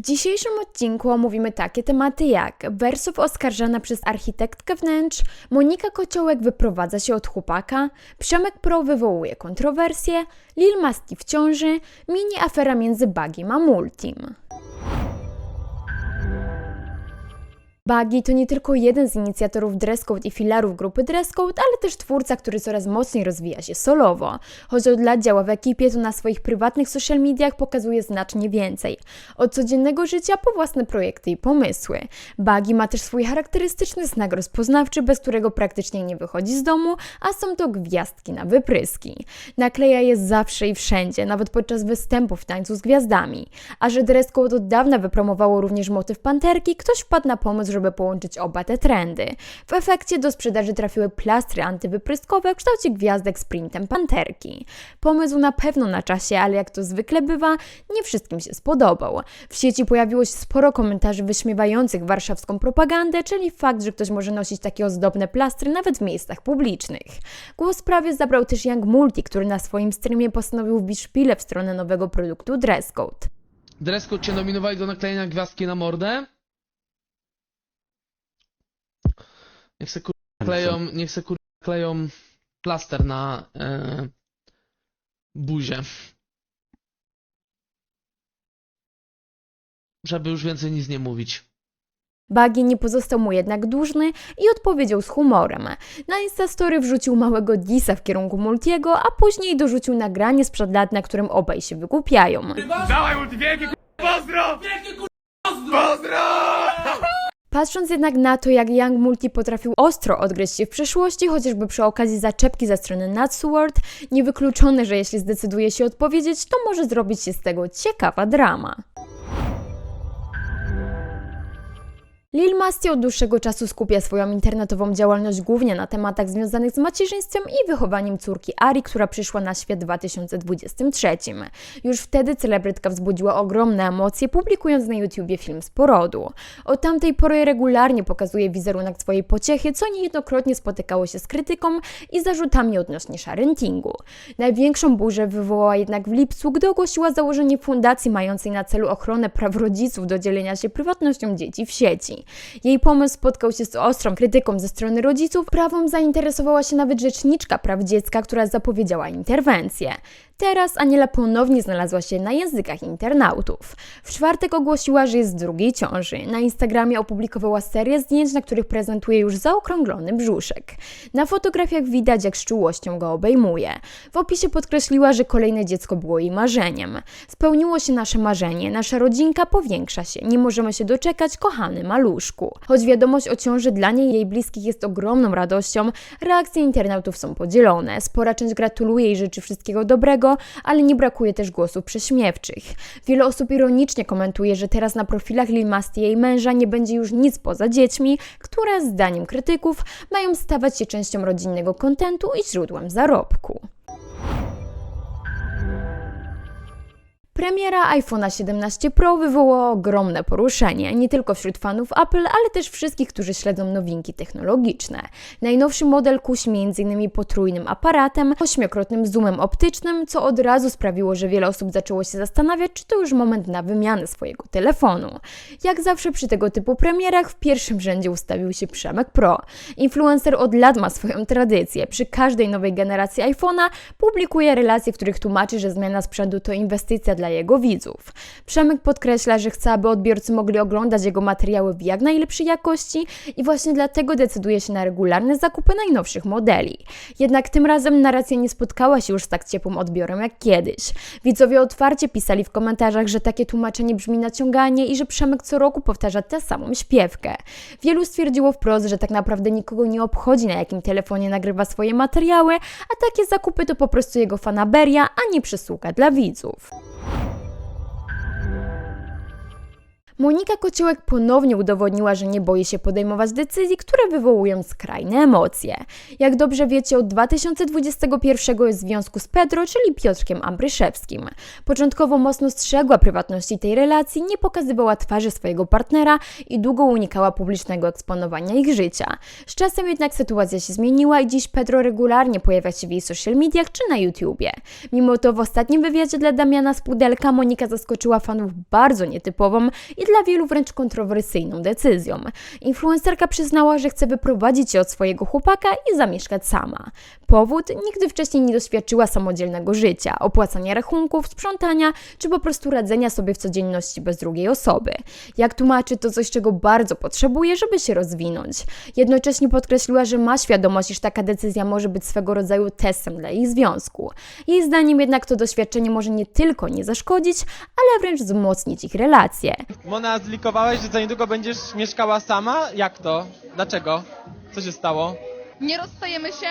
W dzisiejszym odcinku omówimy takie tematy jak Wersów oskarżana przez architektkę wnętrz, Monika Kociołek wyprowadza się od chłopaka, Przemek Pro wywołuje kontrowersje, Lil Masti w ciąży, mini afera między Bagim a Multim. Bagi to nie tylko jeden z inicjatorów Dresscode i filarów grupy Dresscode, ale też twórca, który coraz mocniej rozwija się solowo. Choć od lat działa w ekipie, to na swoich prywatnych social mediach pokazuje znacznie więcej. Od codziennego życia po własne projekty i pomysły. Bagi ma też swój charakterystyczny znak rozpoznawczy, bez którego praktycznie nie wychodzi z domu, a są to gwiazdki na wypryski. Nakleja je zawsze i wszędzie, nawet podczas występów w tańcu z gwiazdami. A że Dresscode od dawna wypromowało również motyw panterki, ktoś wpadł na pomysł, żeby połączyć oba te trendy. W efekcie do sprzedaży trafiły plastry antywypryskowe w kształcie gwiazdek z printem panterki. Pomysł na pewno na czasie, ale jak to zwykle bywa, nie wszystkim się spodobał. W sieci pojawiło się sporo komentarzy wyśmiewających warszawską propagandę, czyli fakt, że ktoś może nosić takie ozdobne plastry nawet w miejscach publicznych. Głos w sprawie zabrał też Young Multi, który na swoim streamie postanowił wbić szpilę w stronę nowego produktu Dresscode. Dresscode cię nominowali do naklejenia gwiazdki na mordę? Niech se kur... kleją, niech se kur... kleją plaster na e... buzię. Żeby już więcej nic nie mówić. Bagi nie pozostał mu jednak dłużny i odpowiedział z humorem. Na Instastory wrzucił małego disa w kierunku Multiego, a później dorzucił nagranie sprzed lat, na którym obaj się wygłupiają. Dawaj multi, wielkie k***, pozdro! Wielkie k***, pozdro! Patrząc jednak na to, jak Young Multi potrafił ostro odgryźć się w przeszłości, chociażby przy okazji zaczepki ze strony Natsword, niewykluczone, że jeśli zdecyduje się odpowiedzieć, to może zrobić się z tego ciekawa drama. Lil Masti od dłuższego czasu skupia swoją internetową działalność głównie na tematach związanych z macierzyństwem i wychowaniem córki Ari, która przyszła na świat w 2023. Już wtedy celebrytka wzbudziła ogromne emocje, publikując na YouTubie film z porodu. Od tamtej pory regularnie pokazuje wizerunek swojej pociechy, co niejednokrotnie spotykało się z krytyką i zarzutami odnośnie sharentingu. Największą burzę wywołała jednak w lipcu, gdy ogłosiła założenie fundacji mającej na celu ochronę praw rodziców do dzielenia się prywatnością dzieci w sieci. Jej pomysł spotkał się z ostrą krytyką ze strony rodziców. Prawą zainteresowała się nawet rzeczniczka praw dziecka, która zapowiedziała interwencję. Teraz Aniela ponownie znalazła się na językach internautów. W czwartek ogłosiła, że jest z drugiej ciąży. Na Instagramie opublikowała serię zdjęć, na których prezentuje już zaokrąglony brzuszek. Na fotografiach widać, jak z czułością go obejmuje. W opisie podkreśliła, że kolejne dziecko było jej marzeniem. Spełniło się nasze marzenie, nasza rodzinka powiększa się, nie możemy się doczekać, kochany maluszku. Choć wiadomość o ciąży dla niej i jej bliskich jest ogromną radością, reakcje internautów są podzielone. Spora część gratuluje i życzy wszystkiego dobrego, ale nie brakuje też głosów prześmiewczych. Wiele osób ironicznie komentuje, że teraz na profilach Lil Masti i jej męża nie będzie już nic poza dziećmi, które zdaniem krytyków mają stawać się częścią rodzinnego kontentu i źródłem zarobku. Premiera iPhone'a 17 Pro wywołała ogromne poruszenie, nie tylko wśród fanów Apple, ale też wszystkich, którzy śledzą nowinki technologiczne. Najnowszy model kusi m.in. potrójnym aparatem, ośmiokrotnym zoomem optycznym, co od razu sprawiło, że wiele osób zaczęło się zastanawiać, czy to już moment na wymianę swojego telefonu. Jak zawsze przy tego typu premierach w pierwszym rzędzie ustawił się Przemek Pro. Influencer od lat ma swoją tradycję. Przy każdej nowej generacji iPhone'a publikuje relacje, w których tłumaczy, że zmiana sprzętu to inwestycja dla jego widzów. Przemek podkreśla, że chce, aby odbiorcy mogli oglądać jego materiały w jak najlepszej jakości i właśnie dlatego decyduje się na regularne zakupy najnowszych modeli. Jednak tym razem narracja nie spotkała się już z tak ciepłym odbiorem jak kiedyś. Widzowie otwarcie pisali w komentarzach, że takie tłumaczenie brzmi naciąganie i że Przemek co roku powtarza tę samą śpiewkę. Wielu stwierdziło wprost, że tak naprawdę nikogo nie obchodzi, na jakim telefonie nagrywa swoje materiały, a takie zakupy to po prostu jego fanaberia, a nie przysługa dla widzów. Monika Kociołek ponownie udowodniła, że nie boi się podejmować decyzji, które wywołują skrajne emocje. Jak dobrze wiecie, od 2021 jest w związku z Pedro, czyli Piotrkiem Ambryszewskim. Początkowo mocno strzegła prywatności tej relacji, nie pokazywała twarzy swojego partnera i długo unikała publicznego eksponowania ich życia. Z czasem jednak sytuacja się zmieniła i dziś Pedro regularnie pojawia się w jej social mediach czy na YouTubie. Mimo to w ostatnim wywiadzie dla Damiana Spudelka Monika zaskoczyła fanów bardzo nietypową i dla wielu wręcz kontrowersyjną decyzją. Influencerka przyznała, że chce wyprowadzić się od swojego chłopaka i zamieszkać sama. Powód? Nigdy wcześniej nie doświadczyła samodzielnego życia, opłacania rachunków, sprzątania czy po prostu radzenia sobie w codzienności bez drugiej osoby. Jak tłumaczy, to coś, czego bardzo potrzebuje, żeby się rozwinąć. Jednocześnie podkreśliła, że ma świadomość, iż taka decyzja może być swego rodzaju testem dla ich związku. Jej zdaniem jednak to doświadczenie może nie tylko nie zaszkodzić, ale wręcz wzmocnić ich relacje. Mona, zlikowałeś, że za niedługo będziesz mieszkała sama? Jak to? Dlaczego? Co się stało? Nie rozstajemy się,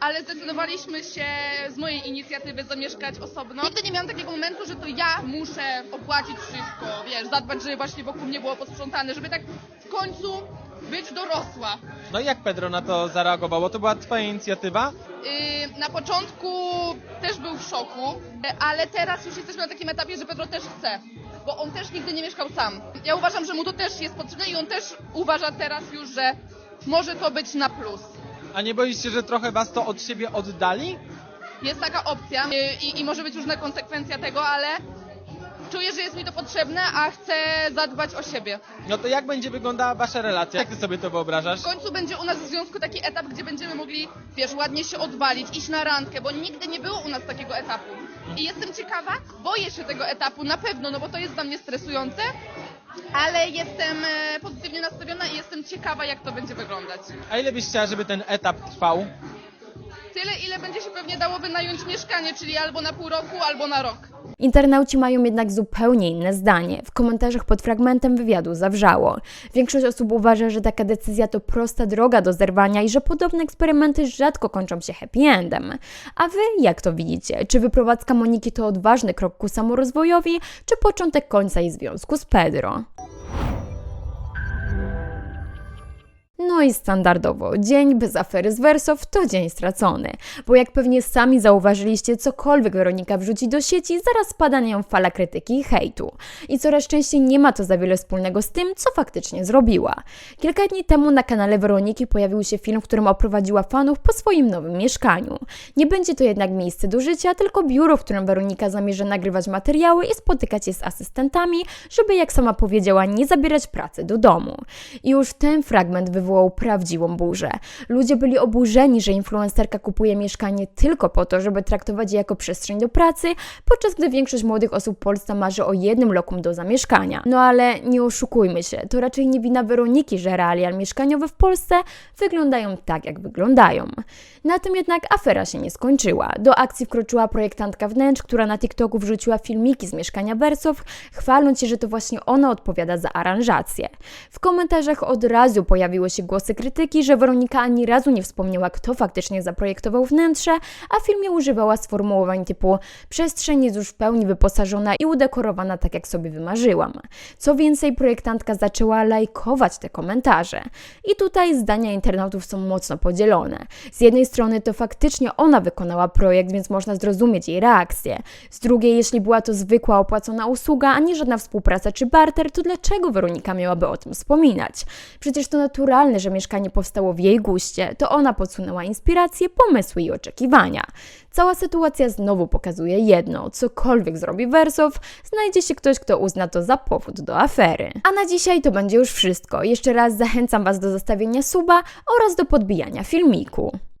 ale zdecydowaliśmy się z mojej inicjatywy zamieszkać osobno. Nigdy nie miałam takiego momentu, że to ja muszę opłacić wszystko, wiesz, zadbać, żeby właśnie wokół mnie było posprzątane, żeby tak w końcu być dorosła. No i jak Pedro na to zareagował? To była twoja inicjatywa? Yy, na początku też był w szoku, ale teraz już jesteśmy na takim etapie, że Pedro też chce, bo on też nigdy nie mieszkał sam. Ja uważam, że mu to też jest potrzebne i on też uważa teraz już, że może to być na plus. A nie boisz się, że trochę was to od siebie oddali? Jest taka opcja i, i może być różna konsekwencja tego, ale czuję, że jest mi to potrzebne, a chcę zadbać o siebie. No to jak będzie wyglądała wasza relacja? Jak ty sobie to wyobrażasz? W końcu będzie u nas w związku taki etap, gdzie będziemy mogli, wiesz, ładnie się odwalić, iść na randkę, bo nigdy nie było u nas takiego etapu. I jestem ciekawa, boję się tego etapu na pewno, no bo to jest dla mnie stresujące, ale jestem e, pozytywnie nastawiona i jestem ciekawa, jak to będzie wyglądać. A ile byś chciała, żeby ten etap trwał? Tyle, ile będzie się pewnie dało wynająć mieszkanie, czyli albo na pół roku, albo na rok. Internauci mają jednak zupełnie inne zdanie. W komentarzach pod fragmentem wywiadu zawrzało. Większość osób uważa, że taka decyzja to prosta droga do zerwania i że podobne eksperymenty rzadko kończą się happy endem. A wy jak to widzicie? Czy wyprowadzka Moniki to odważny krok ku samorozwojowi, czy początek końca jej związku z Pedro? No i standardowo, dzień bez afery z Wersow to dzień stracony, bo jak pewnie sami zauważyliście, cokolwiek Weronika wrzuci do sieci, zaraz spada na nią fala krytyki i hejtu. I coraz częściej nie ma to za wiele wspólnego z tym, co faktycznie zrobiła. Kilka dni temu na kanale Weroniki pojawił się film, w którym oprowadziła fanów po swoim nowym mieszkaniu. Nie będzie to jednak miejsce do życia, tylko biuro, w którym Weronika zamierza nagrywać materiały i spotykać się z asystentami, żeby, jak sama powiedziała, nie zabierać pracy do domu. I już ten fragment wywołał prawdziwą burzę. Ludzie byli oburzeni, że influencerka kupuje mieszkanie tylko po to, żeby traktować je jako przestrzeń do pracy, podczas gdy większość młodych osób w Polsce marzy o jednym lokum do zamieszkania. No ale nie oszukujmy się, to raczej nie wina Weroniki, że realia mieszkaniowe w Polsce wyglądają tak, jak wyglądają. Na tym jednak afera się nie skończyła. Do akcji wkroczyła projektantka wnętrz, która na TikToku wrzuciła filmiki z mieszkania Wersow, chwaląc się, że to właśnie ona odpowiada za aranżację. W komentarzach od razu pojawiły się głosy krytyki, że Weronika ani razu nie wspomniała, kto faktycznie zaprojektował wnętrze, a w filmie używała sformułowań typu przestrzeń jest już w pełni wyposażona i udekorowana tak, jak sobie wymarzyłam. Co więcej, projektantka zaczęła lajkować te komentarze. I tutaj zdania internautów są mocno podzielone. Z jednej strony to faktycznie ona wykonała projekt, więc można zrozumieć jej reakcję. Z drugiej, jeśli była to zwykła opłacona usługa, a nie żadna współpraca czy barter, to dlaczego Weronika miałaby o tym wspominać? Przecież to naturalne, że mieszkanie powstało w jej guście, to ona podsunęła inspiracje, pomysły i oczekiwania. Cała sytuacja znowu pokazuje jedno: cokolwiek zrobi Wersow, znajdzie się ktoś, kto uzna to za powód do afery. A na dzisiaj to będzie już wszystko. Jeszcze raz zachęcam Was do zostawienia suba oraz do podbijania filmiku.